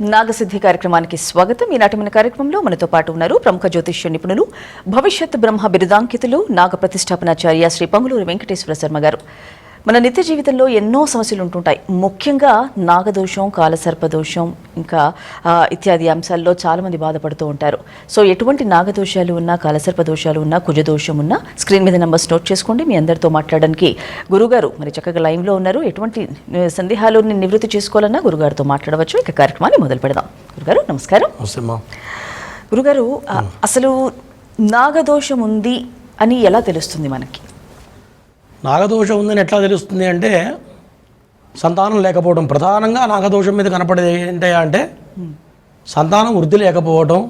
నాగసిద్ధి కార్యక్రమానికి స్వాగతం. ఈనాటి మన కార్యక్రమంలో మనతో పాటు ఉన్నారు ప్రముఖ జ్యోతిష్య నిపుణులు భవిష్యత్ బ్రహ్మ బిరుదాంకితులు నాగ ప్రతిష్టాపనాచార్య శ్రీ పంగులూరు వెంకటేశ్వర శర్మ గారు. మన నిత్య జీవితంలో ఎన్నో సమస్యలు ఉంటుంటాయి. ముఖ్యంగా నాగదోషం కాలసర్పదోషం ఇంకా ఇత్యాది అంశాల్లో చాలా మంది బాధపడుతూ ఉంటారు. సో ఎటువంటి నాగదోషాలు ఉన్నా కాలసర్ప దోషాలు ఉన్నా కుజదోషం ఉన్నా స్క్రీన్ మీద నెంబర్స్ నోట్ చేసుకోండి. మీ అందరితో మాట్లాడడానికి గురుగారు మరి చక్కగా లైన్లో ఉన్నారు. ఎటువంటి సందేహాలు నివృత్తి చేసుకోవాలన్నా గురుగారితో మాట్లాడవచ్చు. ఇక కార్యక్రమాన్ని మొదలు పెడదాం. గురుగారు నమస్కారం. గురుగారు అసలు నాగదోషం ఉంది అని ఎలా తెలుస్తుంది మనకి? నాగదోషం ఉందని ఎట్లా తెలుస్తుంది అంటే సంతానం లేకపోవడం. ప్రధానంగా నాగదోషం మీద కనపడేది ఏంటి అంటే సంతానం వృద్ధి లేకపోవడం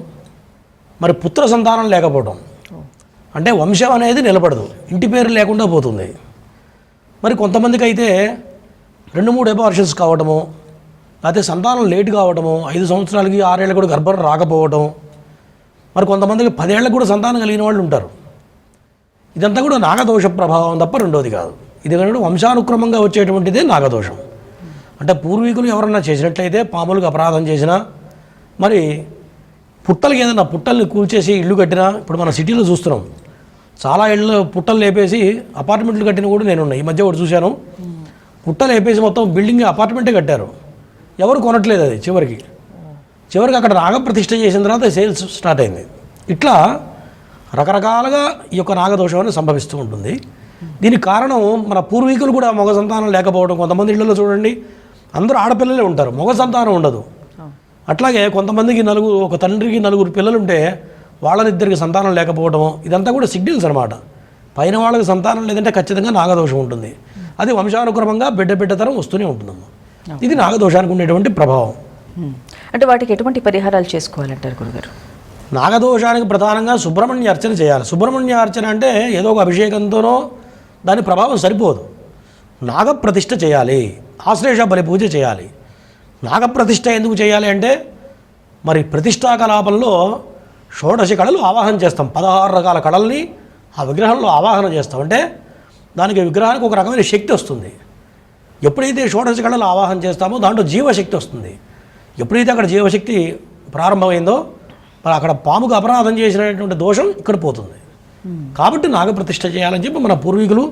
మరి పుత్ర సంతానం లేకపోవడం. అంటే వంశం అనేది నిలబడదు. ఇంటి పేరు లేకుండా పోతుంది. మరి కొంతమందికి అయితే రెండు మూడు ఎబార్షన్స్ కావడము లేకపోతే సంతానం లేట్ కావడము ఐదు సంవత్సరాలకి ఆరేళ్ళకి కూడా గర్భం రాకపోవడం మరి కొంతమందికి పదేళ్ళకి కూడా సంతానం కలిగిన వాళ్ళు ఉంటారు. ఇదంతా కూడా నాగదోష ప్రభావం తప్ప రెండోది కాదు. ఇది కనుక వంశానుక్రమంగా వచ్చేటువంటిదే నాగదోషం. అంటే పూర్వీకులు ఎవరన్నా చేసినట్లయితే పాములకు అపరాధం చేసినా మరి పుట్టలకి ఏదైనా పుట్టల్ని కూల్చేసి ఇల్లు కట్టినా ఇప్పుడు మన సిటీలో చూస్తున్నాం. చాలా ఇళ్ళు పుట్టలు లేపేసి అపార్ట్మెంట్లు కట్టిన కూడా నేను ఉన్నాయి. ఈ మధ్య ఒకటి చూశాను. పుట్టలు లేపేసి మొత్తం బిల్డింగ్ అపార్ట్మెంటే కట్టారు. ఎవరు కొనట్లేదు అది చివరికి. చివరికి అక్కడ నాగప్రతిష్ఠ చేసిన తర్వాత సేల్స్ స్టార్ట్ అయింది. ఇట్లా రకరకాలుగా ఈ యొక్క నాగదోషం అనేది సంభవిస్తూ ఉంటుంది. దీనికి కారణం మన పూర్వీకులు కూడా మగ సంతానం లేకపోవడం కొంతమంది ఇళ్ళలో చూడండి అందరూ ఆడపిల్లలే ఉంటారు మగ సంతానం ఉండదు. అట్లాగే కొంతమందికి నలుగురు ఒక తండ్రికి నలుగురు పిల్లలు ఉంటే వాళ్ళనిద్దరికి సంతానం లేకపోవడం ఇదంతా కూడా సిగ్నల్స్ అనమాట పైన వాళ్ళకి సంతానం లేదంటే ఖచ్చితంగా నాగదోషం ఉంటుంది. అది వంశానుక్రమంగా బిడ్డ బిడ్డతరం వస్తూనే ఉంటుందమ్మా ఇది నాగదోషానికి ఉండేటువంటి ప్రభావం. అంటే వాటికి ఎటువంటి పరిహారాలు చేసుకోవాలంటారు గురుగారు? నాగదోషానికి ప్రధానంగా సుబ్రహ్మణ్య అర్చన చేయాలి. సుబ్రహ్మణ్య అర్చన అంటే ఏదో ఒక అభిషేకంతోనో దాని ప్రభావం సరిపోదు. నాగప్రతిష్ఠ చేయాలి. ఆశ్లేష బలి పూజ చేయాలి. నాగప్రతిష్ఠ ఎందుకు చేయాలి అంటే మరి ప్రతిష్టా కలాపంలో షోడశ కళలు ఆవాహన చేస్తాం. పదహారు రకాల కళల్ని ఆ విగ్రహంలో ఆవాహన చేస్తాం. అంటే దానికి విగ్రహానికి ఒక రకమైన శక్తి వస్తుంది. ఎప్పుడైతే షోడశ కళలు ఆవాహన చేస్తామో దాంట్లో జీవశక్తి వస్తుంది. ఎప్పుడైతే అక్కడ జీవశక్తి ప్రారంభమైందో మరి అక్కడ పాముకు అపరాధం చేసినటువంటి దోషం ఇక్కడ పోతుంది. కాబట్టి నాగప్రతిష్ఠ చేయాలని చెప్పి మన పూర్వీకులు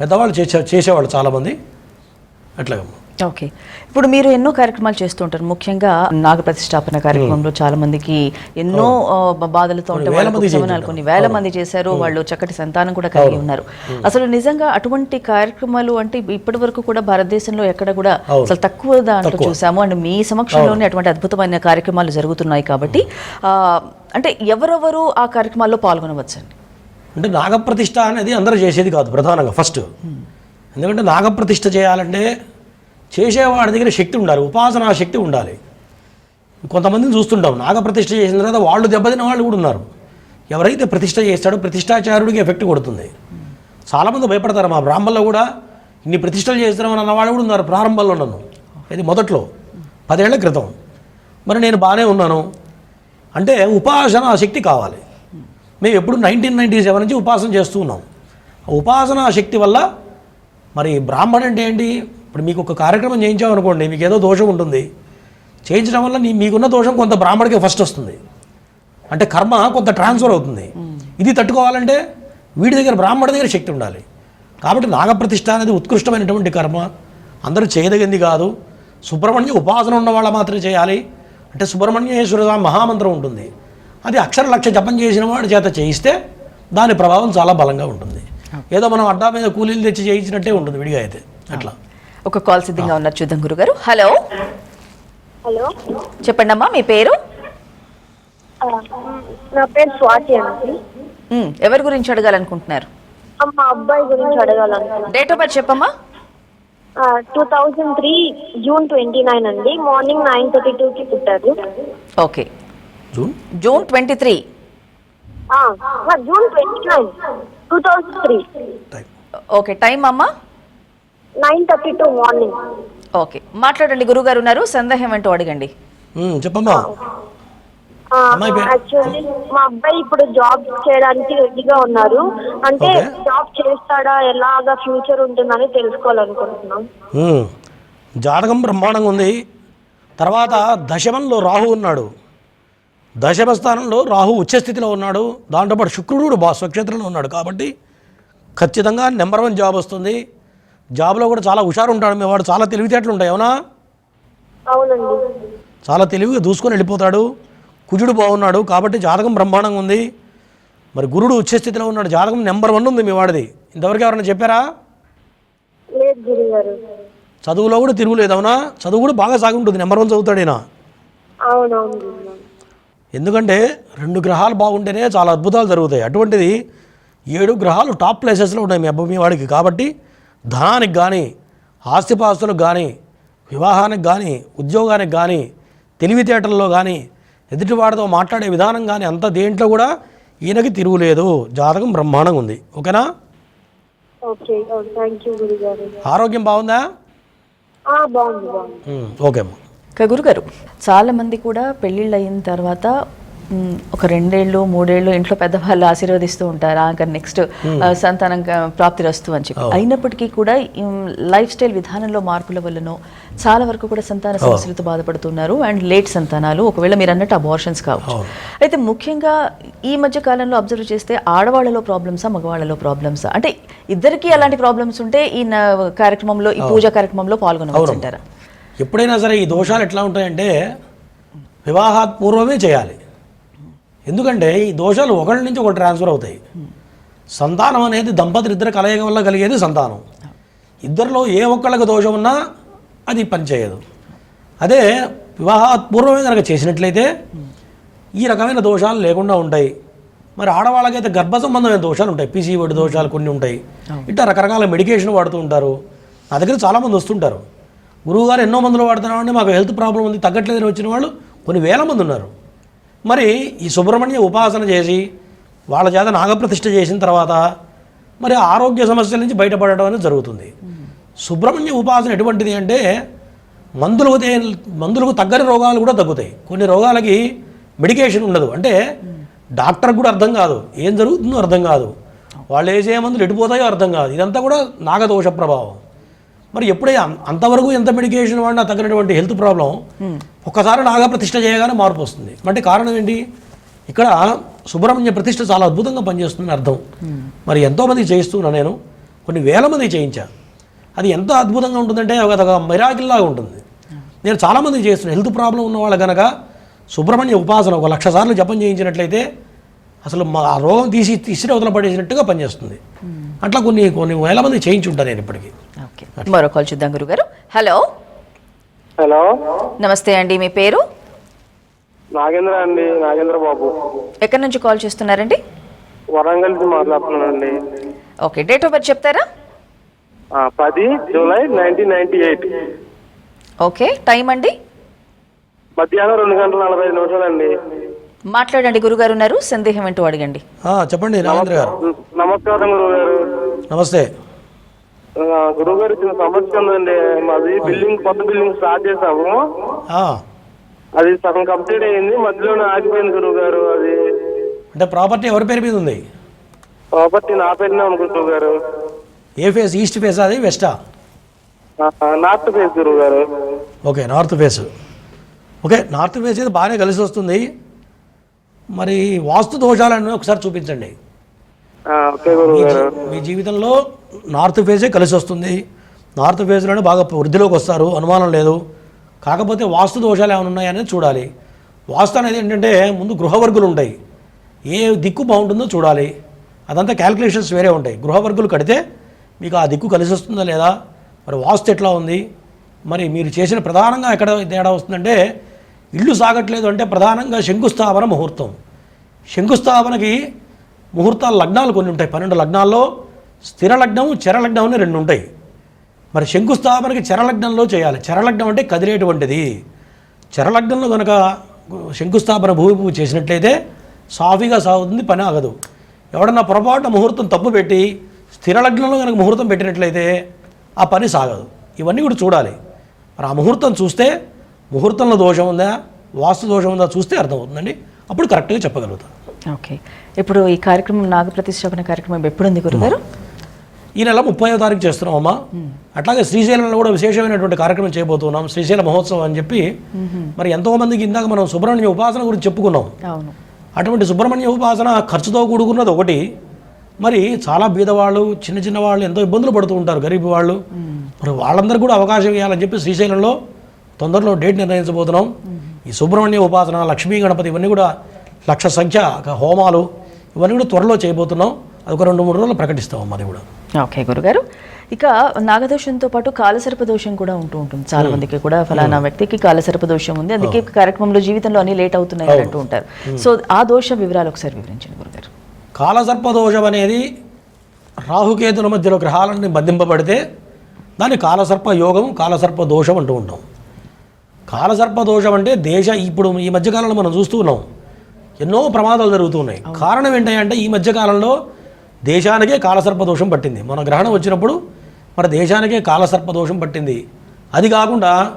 పెద్దవాళ్ళు చేసే చేసేవాళ్ళు చాలామంది. అట్లాగమ్మా ఓకే. ఇప్పుడు మీరు ఎన్నో కార్యక్రమాలు చేస్తూ ఉంటారు ముఖ్యంగా నాగ ప్రతిష్టాపన కార్యక్రమంలో చాలా మందికి ఎన్నో బాధలతో ఉంటే వేల వాళ్ళకు మంది ఉపశమనాలు చేయించారు. కొన్ని వేల మంది చేశారు వాళ్ళు చక్కటి సంతానం కూడా కలిగి ఉన్నారు. అసలు నిజంగా అటువంటి కార్యక్రమాలు అంటే ఇప్పటి వరకు కూడా భారతదేశంలో ఎక్కడ కూడా. అసలు తక్కువ దాంట్లో చూసాము. అండ్ మీ సమక్షంలోనే అటువంటి అద్భుతమైన కార్యక్రమాలు జరుగుతున్నాయి కాబట్టి అంటే ఎవరెవరు ఆ కార్యక్రమాల్లో పాల్గొనవచ్చండి? అంటే నాగప్రతిష్ఠ అనేది అందరూ చేసేది కాదు ప్రధానంగా ఫస్ట్. ఎందుకంటే నాగప్రతిష్ఠ చేయాలంటే చేసేవాడి దగ్గర శక్తి ఉండాలి ఉపాసనా శక్తి ఉండాలి. కొంతమందిని చూస్తుంటాం నాగప్రతిష్ఠ చేసిన తర్వాత వాళ్ళు దెబ్బతిన వాళ్ళు కూడా ఉన్నారు. ఎవరైతే ప్రతిష్ఠ చేస్తాడో ప్రతిష్టాచారుడికి ఎఫెక్ట్ కొడుతుంది. చాలామంది భయపడతారు మా బ్రాహ్మణలో కూడా ఇన్ని ప్రతిష్టలు చేస్తున్నామని అన్నవాళ్ళు కూడా ఉన్నారు ప్రారంభంలో నన్ను. ఇది మొదట్లో పదేళ్ళ క్రితం. మరి నేను బాగానే ఉన్నాను. అంటే ఉపాసన శక్తి కావాలి. మేము ఎప్పుడు నైన్టీన్ నైంటీ సెవెన్ నుంచి ఉపాసన చేస్తూ ఉన్నాం. ఉపాసనా శక్తి వల్ల మరి బ్రాహ్మణ అంటే ఏంటి? ఇప్పుడు మీకు ఒక కార్యక్రమం చేయించామనుకోండి మీకు ఏదో దోషం ఉంటుంది. చేయించడం వల్ల నీ మీకున్న దోషం కొంత బ్రాహ్మడికే ఫస్ట్ వస్తుంది. అంటే కర్మ కొంత ట్రాన్స్ఫర్ అవుతుంది. ఇది తట్టుకోవాలంటే వీడి దగ్గర బ్రాహ్మణ దగ్గర శక్తి ఉండాలి. కాబట్టి నాగప్రతిష్ఠ అనేది ఉత్కృష్టమైనటువంటి కర్మ. అందరూ చేయదగింది కాదు. సుబ్రహ్మణ్య ఉపాసన ఉన్న వాళ్ళ మాత్రమే చేయాలి. అంటే సుబ్రహ్మణ్యేశ్వర మహామంత్రం ఉంటుంది. అది అక్షర లక్ష జపం చేసిన వాడి చేత చేయిస్తే దాని ప్రభావం చాలా బలంగా ఉంటుంది. ఏదో మనం అడ్డా మీద కూలీలు తెచ్చి చేయించినట్టే ఉంటుంది విడిగా అయితే. అట్లా. ఒక కాల్ సిద్ధంగా ఉన్నారు చూద్దాం గురుగారు. హలో. హలో. చెప్పండి అమ్మా మీ పేరు? నా పేరు స్వాతి అండి. ఎవరి గురించి అడగాలనుకుంటున్నారు? ఆ, మా అబ్బాయి గురించి అడగాలనుకున్నాను డేట్ ఆఫ్ బర్త్ చెప్పమ్మా. Two thousand three June twenty nine అండి. మార్నింగ్ నైన్ థర్టీ టూకి పుట్టారు. Okay June June twenty three ఆ, ఆ, June twenty nine two thousand three okay time అమ్మా? Nine thirty two morning. Okay. మాట్లాడండి గురుగారు ఉన్నారు. సందేహం ఏంటో అడగండి. చెప్పమ్మా? యాక్చువల్లీ మా అబ్బాయి ఇప్పుడు జాబ్ చేయడానికి రెడీగా ఉన్నారు. అంటే. జాబ్ చేస్తాడా ఎలాగా ఫ్యూచర్ ఉంటుందని తెలుసుకోవాలనుకుంటున్నాం. జాతకం బ్రహ్మాండంగా ఉంది. తర్వాత దశమంలో రాహు ఉన్నాడు. దశమ స్థానంలో రాహు ఉచ్చస్థితిలో ఉన్నాడు. దాంతోపాటు శుక్రుడు కూడా బా స్వక్షేత్రంలో ఉన్నాడు. కాబట్టి ఖచ్చితంగా నెంబర్ వన్ జాబ్ వస్తుంది. జాబ్లో కూడా చాలా హుషారు ఉంటాడు మీ వాడు చాలా తెలివితేటలు ఉంటాయి అవునా? అవునండి. చాలా తెలివిగా దూసుకొని వెళ్ళిపోతాడు. కుజుడు బాగున్నాడు కాబట్టి జాతకం బ్రహ్మాండంగా ఉంది. మరి గురుడు ఉచ్చస్థితిలో ఉన్నాడు. జాతకం నెంబర్ వన్ ఉంది మీ వాడిది. ఇంతవరకు ఎవరైనా చెప్పారా? చదువులో కూడా తిరుగులేదు అవునా? చదువు కూడా బాగా సాగి ఉంటుంది. నెంబర్ వన్ చదువుతాడు ఈయన. ఎందుకంటే రెండు గ్రహాలు బాగుంటేనే చాలా అద్భుతాలు జరుగుతాయి. అటువంటిది ఏడు గ్రహాలు టాప్ ప్లేసెస్లో ఉన్నాయి మీ అబ్బాయి మీ వాడికి కాబట్టి ధనానికి కానీ ఆస్తిపాస్తులకు కానీ వివాహానికి కానీ ఉద్యోగానికి కానీ తెలివితేటల్లో కానీ ఎదుటివాడితో మాట్లాడే విధానం కానీ అంత దేంట్లో కూడా ఈయనకి తిరుగులేదు జాతకం బ్రహ్మాండంగా ఉంది. ఓకేనా? ఆరోగ్యం బాగుందా? ఆ, బాగుంది బాగుంది. ఉమ్, ఓకే అమ్మా. గురుగారు చాలా మంది కూడా పెళ్ళిళ్ళు అయిన తర్వాత ఒక రెండేళ్ళు మూడేళ్ళు ఇంట్లో పెద్దవాళ్ళు ఆశీర్వదిస్తూ ఉంటారు? ఇంకా నెక్స్ట్ సంతానం ప్రాప్తి రస్తు అని చెప్పి. అయినప్పటికీ కూడా లైఫ్ స్టైల్ విధానంలో మార్పుల వల్లనో చాలా వరకు కూడా సంతాన సమస్యలతో బాధపడుతున్నారు. అండ్ లేట్ సంతానాలు. ఒకవేళ మీరు అన్నట్టు అబార్షన్స్ కావచ్చు అయితే ముఖ్యంగా ఈ మధ్య కాలంలో అబ్జర్వ్ చేస్తే ఆడవాళ్ళలో ప్రాబ్లమ్సా మగవాళ్ళలో ప్రాబ్లమ్సా అంటే ఇద్దరికీ అలాంటి ప్రాబ్లమ్స్ ఉంటే ఈ కార్యక్రమంలో ఈ పూజా కార్యక్రమంలో పాల్గొనవచ్చు అంటారా? ఎప్పుడైనా సరే ఈ దోషాలు ఎట్లా ఉంటాయంటే వివాహాత్ పూర్వమే చేయాలి. ఎందుకంటే ఈ దోషాలు ఒకరి నుంచి ఒకటి ట్రాన్స్ఫర్ అవుతాయి. సంతానం అనేది దంపతులు ఇద్దరు కలయిక వల్ల కలిగేది సంతానం. ఇద్దరిలో ఏ ఒక్కళ్ళకి దోషం ఉన్నా అది పనిచేయదు. అదే వివాహాత్ పూర్వమే కనుక చేసినట్లయితే ఈ రకమైన దోషాలు లేకుండా ఉంటాయి. మరి ఆడవాళ్ళకైతే గర్భ సంబంధమైన దోషాలు ఉంటాయి. పీసీఓడి దోషాలు కొన్ని ఉంటాయి. ఇట్లా రకరకాల మెడికేషన్ వాడుతూ ఉంటారు. నా దగ్గర చాలామంది వస్తుంటారు. గురువుగారు ఎన్నో మందులు వాడుతున్నామంటే మాకు హెల్త్ ప్రాబ్లం ఉంది తగ్గట్లేదని వచ్చిన వాళ్ళు కొన్ని వేల మంది ఉన్నారు. మరి ఈ సుబ్రహ్మణ్య ఉపాసన చేసి వాళ్ళ చేత నాగప్రతిష్ఠ చేసిన తర్వాత మరి ఆరోగ్య సమస్యల నుంచి బయటపడడం అనేది జరుగుతుంది. సుబ్రహ్మణ్య ఉపాసన ఎటువంటిది అంటే మందులకు మందులకు తగ్గని రోగాలు కూడా తగ్గుతాయి. కొన్ని రోగాలకి మెడికేషన్ ఉండదు. అంటే డాక్టర్కి కూడా అర్థం కాదు. ఏం జరుగుతుందో అర్థం కాదు. వాళ్ళు వేసే మందులు ఎటుపోతాయో అర్థం కాదు. ఇదంతా కూడా నాగదోష ప్రభావం. మరి ఎప్పుడే అంతవరకు ఎంత మెడికేషన్ వాడినా తగినటువంటి హెల్త్ ప్రాబ్లం ఒక్కసారి నాగా ప్రతిష్ఠ చేయగానే మార్పు వస్తుంది. అంటే కారణం ఏంటి? ఇక్కడ సుబ్రహ్మణ్య ప్రతిష్ఠ చాలా అద్భుతంగా పనిచేస్తుందని అర్థం. మరి ఎంతోమంది చేయిస్తున్నా నేను కొన్ని వేల మంది చేయించా. అది ఎంత అద్భుతంగా ఉంటుందంటే ఒక మిరాకిల్లాగా ఉంటుంది. నేను చాలామంది చేస్తున్నాను హెల్త్ ప్రాబ్లం ఉన్న వాళ్ళు కనుక సుబ్రహ్మణ్య ఉపాసన ఒక లక్ష సార్లు జపం చేయించినట్లయితే అసలు మా రోగం తీసి తీసి అవతల పడేసినట్టుగా పనిచేస్తుంది. అట్లా కొన్ని కొన్ని వేల మంది చేయించుంటాను నేను ఇప్పటికీ. ఓకే మరో కాల్ చూద్దాం గురుగారు. Hello hello? నమస్తే అండి మీ పేరు? నాగేంద్ర అండి నాగేంద్ర బాబు. ఎక్కడి నుంచి కాల్ చేస్తున్నారండి? వరంగల్ నుంచి మాట్లాడుతున్నానండి. ఓకే డేట్ ఆఫ్ బర్త్ చెప్తారా? ఆ, పది July nineteen ninety eight. Okay time అండి? మధ్యాహ్నం రెండు గంటల నలభై ఐదు నిమిషాలండి. మాట్లాడండి గురుగారు ఉన్నారు సందేహం ఏంటో అడగండి. ఆ, చెప్పండి రాజేంద్ర గారు. నమస్కారం గురువు గారు నమస్తే. గురువు గారు చిన్న సమస్య ఉందండి మాది బిల్డింగ్ కొత్త బిల్డింగ్ స్టార్ట్ చేసాము అది సగం కంప్లీట్ అయ్యింది. మధ్యలోనే ఆగిపోయింది గురువు గారు అది అంటే ప్రాపర్టీ ఎవరి పేరు మీద ఉంది? ప్రాపర్టీ నా పేరునే ఉంది గురువు గారు ఏ ఫేస్ ఈస్ట్ ఫేస్ అది? వెస్టా? నార్త్ ఫేస్ గురువు గారు okay north face okay north face అయితే బాగానే కలిసి వస్తుంది. మరి వాస్తు దోషాలను ఒకసారి చూపించండి. ఓకే గురువు గారు మీ జీవితంలో నార్త్ ఫేజే కలిసి వస్తుంది. నార్త్ ఫేజ్లోనే బాగా వృద్ధిలోకి వస్తారు. అనుమానం లేదు. కాకపోతే వాస్తు దోషాలు ఏమైనా ఉన్నాయనేది చూడాలి. వాస్తు అనేది ఏంటంటే ముందు గృహవర్గులు ఉంటాయి ఏ దిక్కు బాగుంటుందో చూడాలి. అదంతా క్యాలిక్యులేషన్స్ వేరే ఉంటాయి. గృహవర్గులు కడితే మీకు ఆ దిక్కు కలిసి వస్తుందా లేదా? మరి వాస్తు ఎట్లా ఉంది? మరి మీరు చేసిన ప్రధానంగా ఎక్కడ తేడా వస్తుందంటే ఇల్లు సాగట్లేదు అంటే ప్రధానంగా శంకుస్థాపన ముహూర్తం. శంకుస్థాపనకి ముహూర్తాల లగ్నాలు కొన్ని ఉంటాయి. పన్నెండు లగ్నాల్లో స్థిర లగ్నం చర లగ్నం అని రెండు ఉంటాయి. మరి శంకుస్థాపనకి చరలగ్నంలో చేయాలి. చరలగ్నం అంటే కదిలేటువంటిది. చరలగ్నంలో కనుక శంకుస్థాపన భూమి పూజ చేసినట్లయితే సాఫీగా సాగుతుంది పని ఆగదు. ఎవడన్నా పొరపాటున ముహూర్తం తప్పు పెట్టి స్థిర లగ్నంలో కనుక ముహూర్తం పెట్టినట్లయితే ఆ పని సాగదు. ఇవన్నీ కూడా చూడాలి. మరి ఆ ముహూర్తం చూస్తే ముహూర్తంలో దోషం ఉందా వాస్తు దోషం ఉందా చూస్తే అర్థమవుతుందండి. అప్పుడు కరెక్ట్గా చెప్పగలుగుతాం. ఓకే. ఇప్పుడు ఈ కార్యక్రమం నాగ ప్రతిష్టాపన కార్యక్రమం ఎప్పుడు ఉంది గురుగారు? ఈ నెల ముప్పైవ తారీఖు చేస్తున్నాం అమ్మా. అట్లాగే శ్రీశైలంలో కూడా విశేషమైనటువంటి కార్యక్రమం చేయబోతున్నాం. శ్రీశైల మహోత్సవం అని చెప్పి మరి ఎంతో మందికి ఇందాక మనం సుబ్రహ్మణ్య ఉపాసన గురించి చెప్పుకున్నాం. అటువంటి సుబ్రహ్మణ్య ఉపాసన ఖర్చుతో కూడుకున్నది ఒకటి. మరి చాలా బీదవాళ్ళు చిన్న చిన్న వాళ్ళు ఎంతో ఇబ్బందులు పడుతూ ఉంటారు గరీబ్ వాళ్ళు. మరి వాళ్ళందరికీ కూడా అవకాశం ఇవ్వాలని చెప్పి శ్రీశైలంలో తొందరలో డేట్ నిర్ణయించబోతున్నాం. ఈ సుబ్రహ్మణ్య ఉపాసన లక్ష్మీ గణపతి ఇవన్నీ కూడా లక్ష సంఖ్య హోమాలు ఇవన్నీ కూడా త్వరలో చేయబోతున్నాం. అది ఒక రెండు మూడు రోజులు ప్రకటిస్తాం అది కూడా. ఓకే గురుగారు. ఇక నాగదోషంతో పాటు కాలసర్ప దోషం కూడా ఉంటూ ఉంటుంది. చాలా మందికి కూడా ఫలానా వ్యక్తికి కాలసర్ప దోషం ఉంది. అందుకే కార్యక్రమంలో జీవితంలో అన్ని లేట్ అవుతున్నాయి అంటూ ఉంటారు. సో ఆ దోష వివరాలు ఒకసారి వివరించండి గురుగారు. కాలసర్ప దోషం అనేది రాహుకేతుల మధ్యలో గ్రహాలన్నీ బంధింపబడితే దాన్ని కాలసర్ప యోగం కాలసర్ప దోషం అంటూ ఉంటాం. కాలసర్ప దోషం అంటే దేశ ఇప్పుడు ఈ మధ్యకాలంలో మనం చూస్తూ ఉన్నాం. ఎన్నో ప్రమాదాలు జరుగుతున్నాయి కారణం ఏంటంటే ఈ మధ్యకాలంలో దేశానికే కాలసర్ప దోషం పట్టింది. మన గ్రహణం వచ్చినప్పుడు మన దేశానికే కాలసర్ప దోషం పట్టింది. అది కాకుండా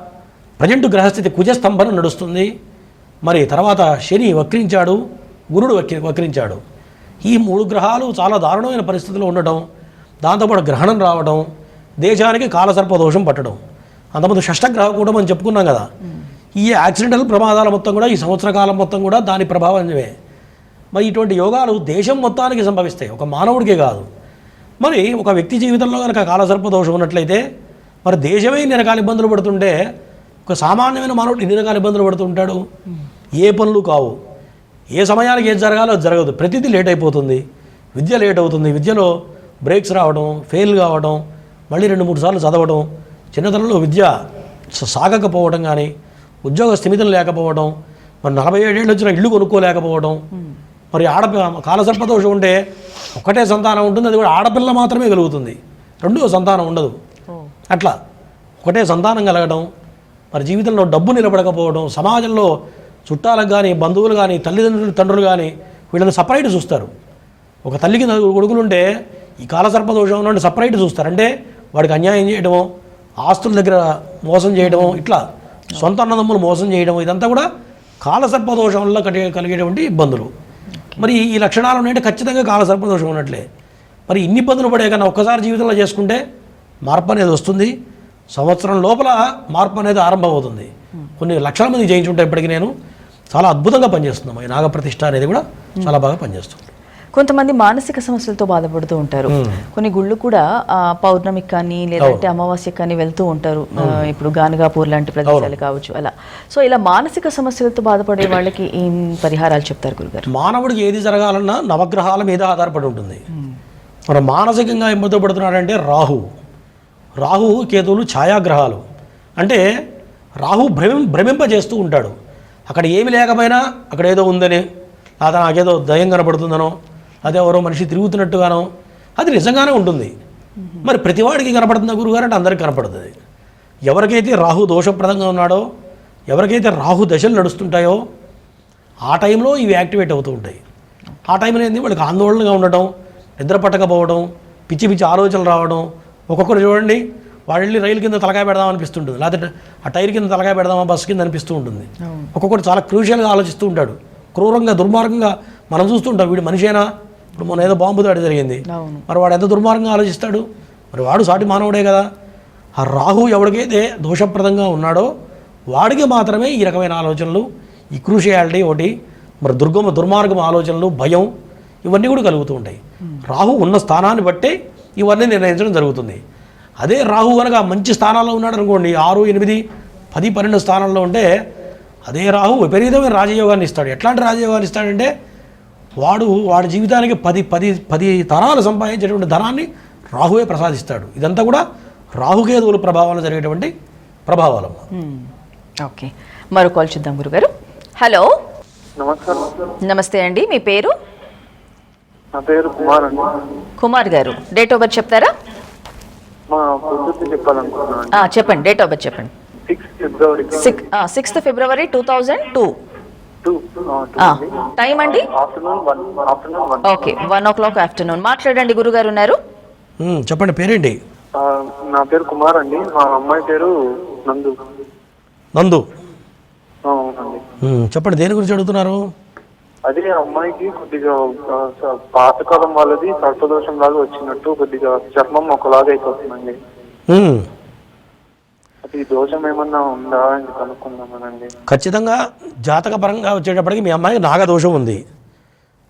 ప్రజెంట్ గ్రహస్థితి కుజస్తంభన నడుస్తుంది. మరి తర్వాత శని వక్రించాడు గురుడు వక్రి వక్రించాడు. ఈ మూడు గ్రహాలు చాలా దారుణమైన పరిస్థితిలో ఉండటం దాంతోపాటు గ్రహణం రావడం దేశానికి కాలసర్ప దోషం పట్టడం. అంతకుముందు షష్టగ్రహ కూడా మనం చెప్పుకున్నాం కదా. ఈ యాక్సిడెంటల్ ప్రమాదాల మొత్తం కూడా ఈ సంవత్సర కాలం మొత్తం కూడా దాని ప్రభావమే మరి ఇటువంటి యోగాలు దేశం మొత్తానికి సంభవిస్తాయి. ఒక మానవుడికే కాదు. మరి ఒక వ్యక్తి జీవితంలో కనుక కాలసర్ప దోషం ఉన్నట్లయితే మరి దేశమే ఇన్ని రకాల ఇబ్బందులు పడుతుంటే ఒక సామాన్యమైన మానవుడు ఇన్ని రకాల ఇబ్బందులు పడుతుంటాడు? ఏ పనులు కావు. ఏ సమయానికి ఏది జరగాలో అది జరగదు. ప్రతిదీ లేట్ అయిపోతుంది. విద్య లేట్ అవుతుంది. విద్యలో బ్రేక్స్ రావడం ఫెయిల్ కావడం మళ్ళీ రెండు మూడు సార్లు చదవడం చిన్నతనంలో విద్య సాగకపోవడం కానీ ఉద్యోగ స్థిమితం లేకపోవడం మరి నలభై ఏడేళ్ళు వచ్చిన ఇల్లు కొనుక్కోలేకపోవడం మరి ఆడ కాలసర్ప దోషం ఉంటే ఒకటే సంతానం ఉంటుంది అది కూడా ఆడపిల్ల మాత్రమే కలుగుతుంది. రెండో సంతానం ఉండదు. అట్లా ఒకటే సంతానం కలగడం మరి జీవితంలో డబ్బు నిలబడకపోవడం సమాజంలో చుట్టాలకు కానీ బంధువులు కానీ తల్లిదండ్రులు తండ్రులు కానీ వీళ్ళని సపరేట్ చూస్తారు. ఒక తల్లికి నలుగురు కొడుకులు ఉంటే ఈ కాలసర్ప దోషం ఉన్నట్టు సపరేట్ చూస్తారు. అంటే వాడికి అన్యాయం చేయడమో ఆస్తుల దగ్గర మోసం చేయడమో ఇట్లా సొంత అన్నదమ్ములు మోసం చేయడం ఇదంతా కూడా కాలసర్ప దోషం వల్ల కలిగే కలిగేటువంటి ఇబ్బందులు. మరి ఈ లక్షణాలు ఉన్నాయంటే ఖచ్చితంగా కాలసర్ప దోషం ఉన్నట్లే. మరి ఇన్ని ఇబ్బందులు పడే కన్నా ఒక్కసారి జీవితంలో చేసుకుంటే మార్పు అనేది వస్తుంది. సంవత్సరం లోపల మార్పు అనేది ఆరంభమవుతుంది. కొన్ని లక్షల మంది జయించుంటే ఇప్పటికి నేను. చాలా అద్భుతంగా పనిచేస్తున్నాం ఈ నాగప్రతిష్ఠ అనేది కూడా చాలా బాగా పనిచేస్తుంది. కొంతమంది మానసిక సమస్యలతో బాధపడుతూ ఉంటారు. కొన్ని గుళ్ళు కూడా ఆ, పౌర్ణమికి కానీ లేదంటే అమావాస్యకి కానీ వెళ్తూ ఉంటారు. ఇప్పుడు గానగాపూర్ లాంటి ప్రదేశాలు కావచ్చు అలా. సో ఇలా మానసిక సమస్యలతో బాధపడే వాళ్ళకి ఏం పరిహారాలు చెప్తారు గురుగారు? మానవుడికి ఏది జరగాలన్నా నవగ్రహాల మీద ఆధారపడి ఉంటుంది. మరి మానసికంగా ఇబ్బంది పడుతున్నాడంటే రాహు. రాహు కేతువులు ఛాయాగ్రహాలు. అంటే రాహు భ్రమిం భ్రమింపజేస్తూ ఉంటాడు. అక్కడ ఏమి లేకపోయినా అక్కడ ఏదో ఉందని లేదా నాకేదో దయం కనపడుతుందనో అదే ఎవరో మనిషి తిరుగుతున్నట్టుగానో అది నిజంగానే ఉంటుంది. మరి ప్రతివాడికి కనపడుతున్న గురుగారు? అంటే అందరికీ కనపడుతుంది. ఎవరికైతే రాహు దోషప్రదంగా ఉన్నాడో ఎవరికైతే రాహు దశలు నడుస్తుంటాయో ఆ టైంలో ఇవి యాక్టివేట్ అవుతూ ఉంటాయి. ఆ టైంలో ఏంది? వాళ్ళకి ఆందోళనగా ఉండటం నిద్ర పట్టకపోవడం పిచ్చి పిచ్చి ఆలోచనలు రావడం. ఒక్కొక్కరు చూడండి వాళ్ళు వెళ్ళి రైలు కింద తలకాయ పెడదాం అనిపిస్తుంటుంది. లేకపోతే ఆ టైర్ కింద తలకాయ పెడదామా బస్సు కింద అనిపిస్తూ ఉంటుంది. ఒక్కొక్కరు చాలా క్రూషియల్గా ఆలోచిస్తూ ఉంటాడు. క్రూరంగా దుర్మార్గంగా మనం చూస్తుంటాం వీడు మనిషేనా? ఇప్పుడు మన ఏదో బాంబు దాడి జరిగింది. మరి వాడు ఎంత దుర్మార్గంగా ఆలోచిస్తాడు? మరి వాడు సాటి మానవుడే కదా. ఆ రాహు ఎవరికైతే దోషప్రదంగా ఉన్నాడో వాడికి మాత్రమే ఈ రకమైన ఆలోచనలు ఈ క్రూషియాలిటీ ఒకటి మరి దుర్గమ దుర్మార్గం ఆలోచనలు భయం ఇవన్నీ కూడా కలుగుతూ ఉంటాయి. రాహు ఉన్న స్థానాన్ని బట్టే ఇవన్నీ నిర్ణయించడం జరుగుతుంది. అదే రాహు కనుక మంచి స్థానాల్లో ఉన్నాడు అనుకోండి ఆరు ఎనిమిది పది పన్నెండు స్థానాల్లో ఉంటే అదే రాహు విపరీతమైన రాజయోగాన్ని ఇస్తాడు. ఎట్లాంటి రాజయోగాన్ని ఇస్తాడంటే వాడు వాడి జీవితానికి పది పది పది తరాలు సంపాదించేటువంటి ధనాన్ని రాహువే ప్రసాదిస్తాడు. ఇదంతా కూడా రాహుకేతువుల ప్రభావాలు జరిగేటువంటి ప్రభావాలు. ఓకే. మరో కాల్ చూద్దాం గురుగారు. హలో. నమస్కారం. నమస్తే అండి. మీ పేరు? నా పేరు కుమార్ అండి. కుమార్ గారు. డేట్ ఆఫ్ బర్త్ చెప్తారా? మా పొద్దుకి చెప్పాలనుకుంటున్నాను ఆ, చెప్పండి. డేట్ ఆఫ్ బర్త్ చెప్పండి. Sixth February two thousand two. Two time అండి? Afternoon one afternoon one okay one o'clock afternoon మాట్లాడండి గురుగారు ఉన్నారు. చెప్పండి పేరేంటి? ఆ, నా పేరు కుమార్ అండి. మా అమ్మాయి పేరు నందు. నందు. చెప్పండి దేని గురించి అడుగుతున్నారు? అదే అమ్మాయికి కొద్దిగా పాతకాలం వాళ్ళది సర్పదోషం లాగా వచ్చినట్టు కొద్దిగా చర్మం ఒకలాగా అయిపోతుందండి. దోషం ఏమన్నా ఉందా అని కనుక్కుందామనండి. ఖచ్చితంగా జాతక పరంగా వచ్చేటప్పటికి మీ అమ్మాయికి నాగదోషం ఉంది.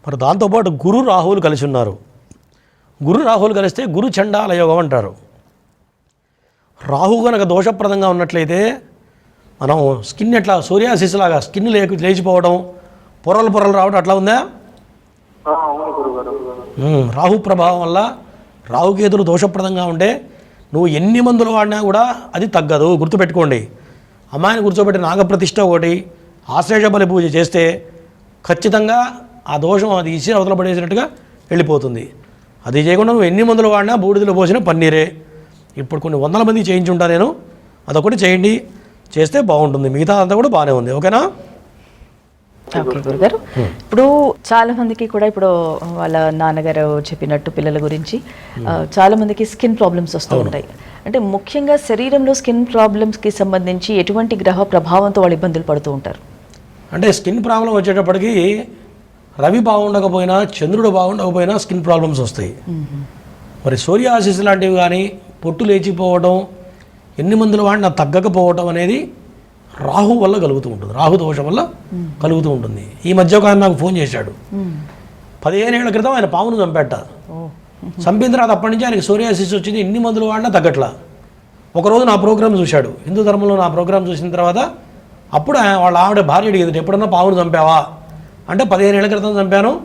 మరి దాంతోపాటు గురు రాహువులు కలిసి ఉన్నారు. గురు రాహువులు కలిస్తే గురు చండాల యోగం అంటారు. రాహు కనుక దోషప్రదంగా ఉన్నట్లయితే మనం స్కిన్ ఎట్లా సూర్యాసిస్ లాగా స్కిన్ లేకు లేచిపోవడం పొరలు పొరలు రావడం అట్లా ఉందా? రాహు ప్రభావం వల్ల రాహుకేతులు దోషప్రదంగా ఉంటే నువ్వు ఎన్ని మందులు వాడినా కూడా అది తగ్గదు. గుర్తుపెట్టుకోండి. అమ్మాయిని కూర్చోబెట్టి నాగప్రతిష్ట ఒకటి ఆశ్లేషబలి పూజ చేస్తే ఖచ్చితంగా ఆ దోషం అది ఇచ్చి అవతల పడేసినట్టుగా వెళ్ళిపోతుంది. అది చేయకుండా నువ్వు ఎన్ని మందులు వాడినా బూడిదలో పోసిన పన్నీరే. ఇప్పుడు కొన్ని వందల మంది చేయించుంటా నేను. అదొకటి చేయండి. చేస్తే బాగుంటుంది. మిగతా అంతా కూడా బాగానే ఉంది. ఓకేనా? ఓకే. గురుగారు. ఇప్పుడు చాలా మందికి కూడా ఇప్పుడు వాళ్ళ నాన్నగారు చెప్పినట్టు పిల్లల గురించి ఆ, చాలా మందికి స్కిన్ ప్రాబ్లమ్స్ వస్తూ ఉంటాయి. అంటే ముఖ్యంగా శరీరంలో స్కిన్ ప్రాబ్లమ్స్కి సంబంధించి ఎటువంటి గ్రహ ప్రభావంతో వాళ్ళు ఇబ్బందులు పడుతూ ఉంటారు? అంటే స్కిన్ ప్రాబ్లం వచ్చేటప్పటికి రవి బాగుండకపోయినా చంద్రుడు బాగుండకపోయినా స్కిన్ ప్రాబ్లమ్స్ వస్తాయి. మరి సూర్యాసిస్ లాంటివి కానీ పొట్టు లేచిపోవడం ఎన్ని మందులు వాడినా తగ్గకపోవడం అనేది రాహు వల్ల కలుగుతూ ఉంటుంది. రాహు దోషం వల్ల కలుగుతూ ఉంటుంది. ఈ మధ్య ఒక ఆయన నాకు ఫోన్ చేశాడు. పదిహేను ఏళ్ళ క్రితం ఆయన పామును చంపేట. చంపిన తర్వాత అప్పటి నుంచి ఆయనకి సూర్యాసిస్ వచ్చింది. ఎన్ని మందులు వాడినా తగ్గట్లా. ఒకరోజు నా ప్రోగ్రామ్ చూశాడు. హిందూ ధర్మంలో నా ప్రోగ్రామ్ చూసిన తర్వాత అప్పుడు ఆయన- వాళ్ళ ఆవిడ భార్య అడిగింది ఎప్పుడన్నా పావును చంపావా? అంటే పదిహేను ఏళ్ళ క్రితం చంపాను.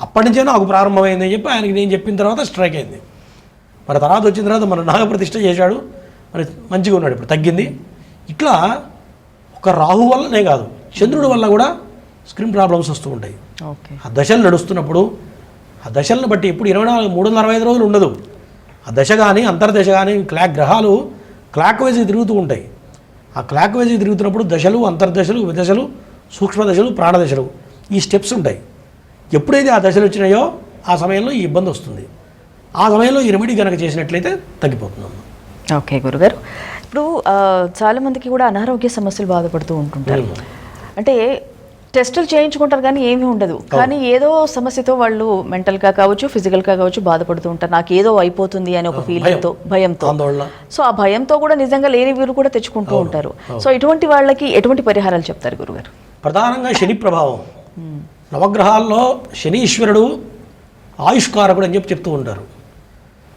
అప్పటి నుంచే నాకు ప్రారంభమైంది అని చెప్పి ఆయనకి నేను చెప్పిన తర్వాత స్ట్రైక్ అయింది. మరి తర్వాత వచ్చిన తర్వాత మన నాగప్రతిష్ఠ చేశాడు. మరి మంచిగా ఉన్నాడు ఇప్పుడు. తగ్గింది. ఇట్లా ఒక రాహు వల్లనే కాదు చంద్రుడి వల్ల కూడా స్క్రీన్ ప్రాబ్లమ్స్ వస్తూ ఉంటాయి. ఓకే. ఆ దశలు నడుస్తున్నప్పుడు ఆ దశలను బట్టి ఇప్పుడు ఇరవై నాలుగు మూడు వందల అరవై ఐదు రోజులు ఉండదు. ఆ దశ కానీ అంతర్దశ కానీ క్లాక్ గ్రహాలు క్లాక్ వైజ్ తిరుగుతూ ఉంటాయి. ఆ క్లాక్ వైజ్ తిరుగుతున్నప్పుడు దశలు అంతర్దశలు విదశలు సూక్ష్మ దశలు ప్రాణదశలు ఈ స్టెప్స్ ఉంటాయి. ఎప్పుడైతే ఆ దశలు వచ్చినాయో ఆ సమయంలో ఈ ఇబ్బంది వస్తుంది. ఆ సమయంలో ఈ రెమెడీ కనుక చేసినట్లయితే తగ్గిపోతుందమ్మా ఓకే గురుగారు. ఇప్పుడు ఆ, చాలా మందికి కూడా అనారోగ్య సమస్యలు బాధపడుతూ ఉంటుంటారు. అంటే టెస్టులు చేయించుకుంటారు కానీ ఏమీ ఉండదు. కానీ ఏదో సమస్యతో వాళ్ళు మెంటల్గా కావచ్చు ఫిజికల్గా కావచ్చు బాధపడుతూ ఉంటారు. నాకు ఏదో అయిపోతుంది అనే ఒక ఫీలింగ్తో భయంతో. సో ఆ భయంతో కూడా నిజంగా లేని వీరు కూడా తెచ్చుకుంటూ ఉంటారు. సో ఇటువంటి వాళ్ళకి ఎటువంటి పరిహారాలు చెప్తారు గురుగారు? ప్రధానంగా శని ప్రభావం. నవగ్రహాల్లో శనీశ్వరుడు ఆయుష్కారకుడు అని చెప్పి చెప్తూ ఉంటారు.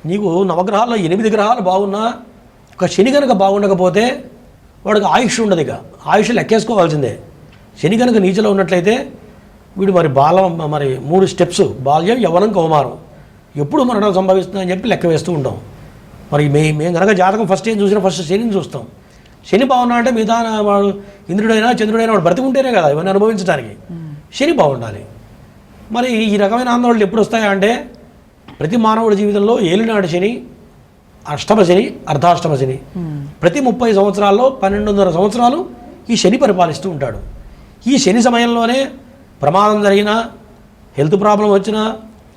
నీకు నవగ్రహాల్లో ఎనిమిది గ్రహాలు బాగున్నా ఒక శని కనుక బాగుండకపోతే వాడికి ఆయుష్ ఉండదు ఇక. ఆయుష్ లెక్కేసుకోవాల్సిందే. శని కనుక నీచలో ఉన్నట్లయితే వీడు మరి బాలం మరి మూడు స్టెప్స్ బాల్యం యవనం కౌమారం. ఎప్పుడు మరణం సంభవిస్తుందని చెప్పి లెక్క వేస్తూ ఉంటాం. మరి మే మేము కనుక జాతకం ఫస్ట్ ఏం చూసినా ఫస్ట్ శనిని చూస్తాం. శని బాగున్నాడంటే మిగతా వాడు ఇంద్రుడైనా చంద్రుడైనా వాడు బ్రతికుంటేనే కదా ఇవన్నీ అనుభవించడానికి శని బాగుండాలి. మరి ఈ రకమైన ఆందోళనలు ఎప్పుడు వస్తాయా అంటే ప్రతి మానవుడి జీవితంలో ఏలినాడు శని అష్టమ శని అర్ధాష్టమ శని ప్రతి ముప్పై సంవత్సరాల్లో పన్నెండున్నర సంవత్సరాలు ఈ శని పరిపాలిస్తూ ఉంటాడు. ఈ శని సమయంలోనే ప్రమాదం జరిగినా హెల్త్ ప్రాబ్లం వచ్చినా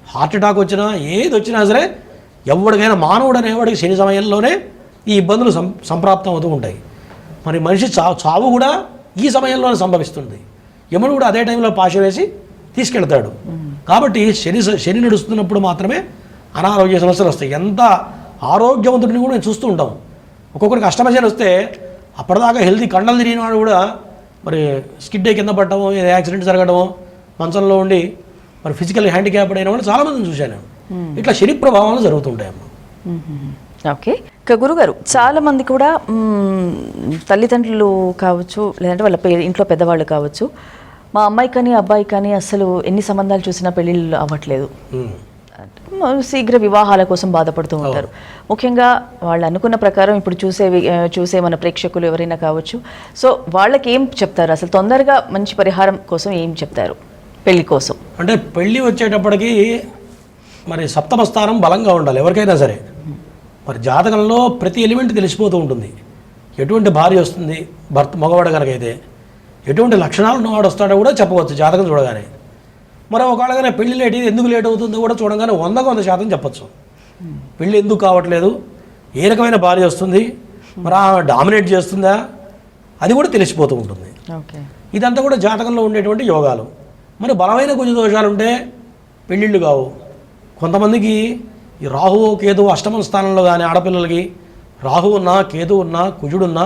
హార్ట్ అటాక్ వచ్చినా ఏది వచ్చినా సరే ఎవరికైనా మానవుడు అనేవాడికి శని సమయంలోనే ఈ ఇబ్బందులు సం సంప్రాప్తం అవుతూ ఉంటాయి. మరి మనిషి చావు చావు కూడా ఈ సమయంలోనే సంభవిస్తుంది. యముడు కూడా అదే టైంలో పాశ వేసి తీసుకెళ్తాడు. కాబట్టి శని శని నడుస్తున్నప్పుడు మాత్రమే అనారోగ్య సమస్యలు వస్తాయి. ఎంత ఆరోగ్యవంతుడిని కూడా నేను చూస్తూ ఉంటాం. ఒక్కొక్కరికి అష్టమశని వస్తే అప్పటిదాకా హెల్తీ కండలు తిరిగిన వాడు కూడా మరి స్కిడ్ కింద పడటము యాక్సిడెంట్ జరగడము మంచంలో ఉండి మరి ఫిజికల్ హ్యాండిక్యాప్డ్ అయిన వాళ్ళు చాలామందిని చూశాను. ఇట్లా శని ప్రభావాలు జరుగుతుంటాయమ్మా ఓకే. ఇక గురుగారు చాలా మంది కూడా తల్లిదండ్రులు కావచ్చు లేదంటే వాళ్ళ ఇంట్లో పెద్దవాళ్ళు కావచ్చు మా అమ్మాయి కానీ అబ్బాయి కానీ అసలు ఎన్ని సంబంధాలు చూసినా పెళ్ళిళ్ళు అవ్వట్లేదు. శీఘ్ర వివాహాల కోసం బాధపడుతూ ఉంటారు. ముఖ్యంగా వాళ్ళు అనుకున్న ప్రకారం ఇప్పుడు చూసే చూసే మన ప్రేక్షకులు ఎవరైనా కావచ్చు. సో వాళ్ళకి ఏం చెప్తారు? అసలు తొందరగా మంచి పరిహారం కోసం ఏం చెప్తారు? పెళ్ళి కోసం. అంటే పెళ్ళి వచ్చేటప్పటికి మరి సప్తమ స్థానం బలంగా ఉండాలి ఎవరికైనా సరే. మరి జాతకంలో ప్రతి ఎలిమెంట్ తెలిసిపోతూ ఉంటుంది. ఎటువంటి భార్య వస్తుంది? భర్త మగవాడు కనుకైతే ఎటువంటి లక్షణాలు ఉన్నవాడు వస్తాడో కూడా చెప్పవచ్చు జాతకం చూడగానే. మరి ఒకవేళగానే పెళ్ళి లేట్ ఎందుకు లేట్ అవుతుందో కూడా చూడగానే వందకు వంద శాతం చెప్పచ్చు. పెళ్ళి ఎందుకు కావట్లేదు? ఏ రకమైన భార్య వస్తుంది? మరి ఆమె డామినేట్ చేస్తుందా? అది కూడా తెలిసిపోతూ ఉంటుంది. ఇదంతా కూడా జాతకంలో ఉండేటువంటి యోగాలు. మరి బలమైన కుజ దోషాలు ఉంటే పెళ్ళిళ్ళు కావు. కొంతమందికి ఈ రాహువు కేతువు అష్టమ స్థానంలో కానీ ఆడపిల్లలకి రాహు ఉన్నా కేతు ఉన్నా కుజుడున్నా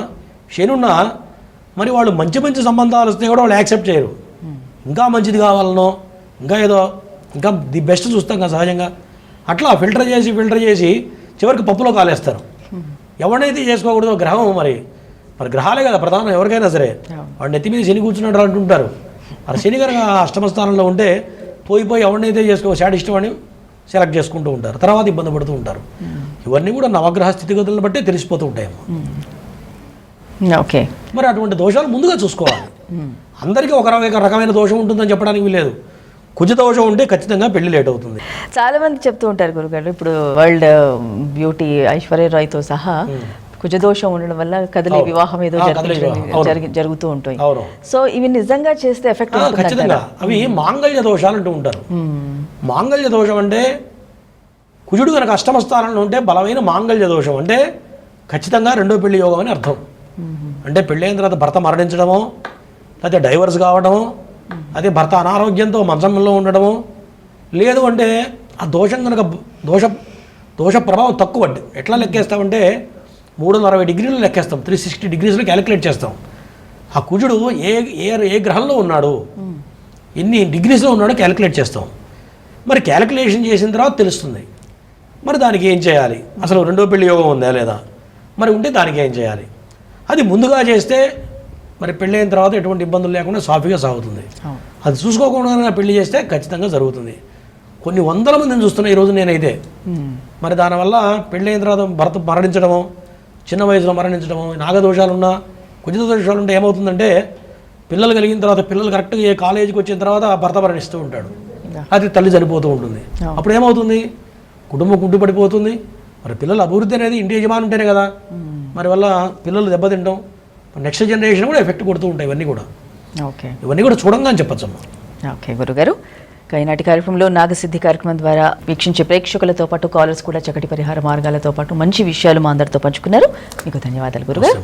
శని ఉన్నా మరి వాళ్ళు మంచి మంచి సంబంధాలు వస్తే కూడా వాళ్ళు యాక్సెప్ట్ చేయరు. ఇంకా మంచిది కావాలనో ఇంకా ఏదో ఇంకా ది బెస్ట్ చూస్తాం కదా సహజంగా. అట్లా ఫిల్టర్ చేసి ఫిల్టర్ చేసి చివరికి పప్పులో కాలేస్తారు. ఎవరినైతే చేసుకోకూడదో గ్రహం మరి. మరి గ్రహాలే కదా ప్రధానం ఎవరికైనా సరే. వాడు నెత్తి మీద శని కూర్చున్నాడు అంటుంటారు. మరి శని కనుక అష్టమ స్థానంలో ఉంటే పోయి పోయి ఎవరినైతే చేసుకో శాడ్ ఇష్టం అని సెలెక్ట్ చేసుకుంటూ ఉంటారు. తర్వాత ఇబ్బంది పడుతూ ఉంటారు. ఇవన్నీ కూడా నవగ్రహ స్థితిగతులను బట్టే తెలిసిపోతూ ఉంటాయేమో ఓకే మరి అటువంటి దోషాలు ముందుగా చూసుకోవాలి. అందరికీ ఒక రకమైన దోషం ఉంటుందని చెప్పడానికి వీలేదు కుజ దోషం ఉంటే ఖచ్చితంగా పెళ్ళి లేట్ అవుతుంది. చాలా మంది చెప్తూ ఉంటారు గురుగారు ఇప్పుడు వరల్డ్ బ్యూటీ ఐశ్వర్య రాయ్తో సహా కుజదోషం ఉండడం వల్ల కదిలే. వివాహం ఏదో జరుగుతూ ఉంటాయి. సో ఇవి నిజంగా చేస్తే ఎఫెక్ట్ ఖచ్చితంగా. అవి మాంగళ్య దోషాలు అంటూ ఉంటారు. మాంగళ్య దోషం అంటే కుజుడు కనుక అష్టమ స్థానంలో ఉంటే బలమైన మాంగళ్య దోషం అంటే ఖచ్చితంగా రెండో పెళ్ళి యోగం అని అర్థం. అంటే పెళ్ళైన తర్వాత భర్త మరణించడమో లేకపోతే డైవర్స్ కావడమో అదే భర్త అనారోగ్యంతో మంచంలో ఉండడమో? లేదు అంటే ఆ దోషం కనుక దోష దోష ప్రభావం తక్కువ అంటే ఎట్లా లెక్కేస్తామంటే మూడు వందల అరవై డిగ్రీలు లెక్కేస్తాం. త్రీ సిక్స్టీ డిగ్రీస్లో క్యాలిక్యులేట్ చేస్తాం. ఆ కుజుడు ఏ ఏ ఏ గ్రహంలో ఉన్నాడు? ఎన్ని డిగ్రీస్లో ఉన్నాడో క్యాలిక్యులేట్ చేస్తాం. మరి క్యాలిక్యులేషన్ చేసిన తర్వాత తెలుస్తుంది. మరి దానికి ఏం చేయాలి? అసలు రెండో పెళ్ళి యోగం ఉందా లేదా? మరి ఉంటే దానికి ఏం చేయాలి? అది ముందుగా చేస్తే మరి పెళ్ళైన తర్వాత ఎటువంటి ఇబ్బందులు లేకుండా సాఫీగా సాగుతుంది. అది చూసుకోకుండా పెళ్ళి చేస్తే ఖచ్చితంగా జరుగుతుంది. కొన్ని వందల మందిని చూస్తున్నా ఈరోజు నేనైతే. మరి దానివల్ల పెళ్ళైన తర్వాత భర్త మరణించడము చిన్న వయసులో మరణించడము నాగదోషాలున్నా కుజిత దోషాలు ఉంటే ఏమవుతుందంటే పిల్లలు కలిగిన తర్వాత పిల్లలు కరెక్ట్గా ఏ కాలేజీకి వచ్చిన తర్వాత ఆ భర్త మరణిస్తూ ఉంటాడు. అది తల్లి చనిపోతూ ఉంటుంది. అప్పుడు ఏమవుతుంది? కుటుంబం కుంటుపడిపోతుంది. మరి పిల్లల అభివృద్ధి అనేది ఇంటి యజమాని ఉంటేనే కదా మరి వల్ల పిల్లలు దెబ్బతింటాం. నెక్స్ట్ జనరేషన్ కూడా ఎఫెక్ట్ కొడుతూ ఉంటాయి ఇవన్నీ కూడా. ఓకే ఇవన్నీ కూడా చూడంగా అని చెప్పచ్చమ్మా. ఓకే గురుగారు. ఈనాటి కార్యక్రమంలో నాగసిద్ధి కార్యక్రమం ద్వారా వీక్షించే ప్రేక్షకులతో పాటు కాలర్స్ కూడా చక్కటి పరిహార మార్గాలతో పాటు మంచి విషయాలు మా అందరితో పంచుకున్నారు. మీకు ధన్యవాదాలు గురుగారు.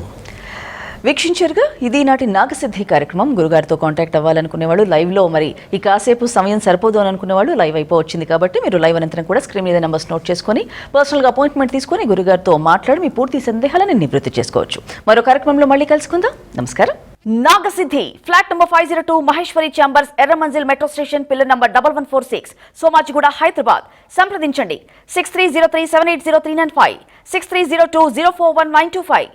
వీక్షించారుగా ఇది నాటి నాగసిద్ధి కార్యక్రమం. గురుగారితో కాంటాక్ట్ అవ్వాలనుకునేవాడు లైవ్లో మరి ఈ కాసేపు సమయం సరిపోదు అని అనుకునేవాడు లైవ్ అయిపోవచ్చింది కాబట్టి మీరు లైవ్ అనంతరం కూడా స్క్రీన్ మీద నెంబర్స్ నోట్ చేసుకొని పర్సనల్గా అపాయింట్మెంట్ తీసుకొని గురుగారితో మాట్లాడి మీ పూర్తి సందేహాలను నివృత్తి చేసుకోవచ్చు. మరో కార్యక్రమంలో మళ్ళీ కలుసుకుందాం. నమస్కారం. Nagasiddhi flat number five zero two Maheshwari chambers Erramanzil metro station pillar number double one four six Somajiguda Hyderabad. సంప్రదించండి. Six three zero three seven eight zero three nine five six three zero two zero four one nine two five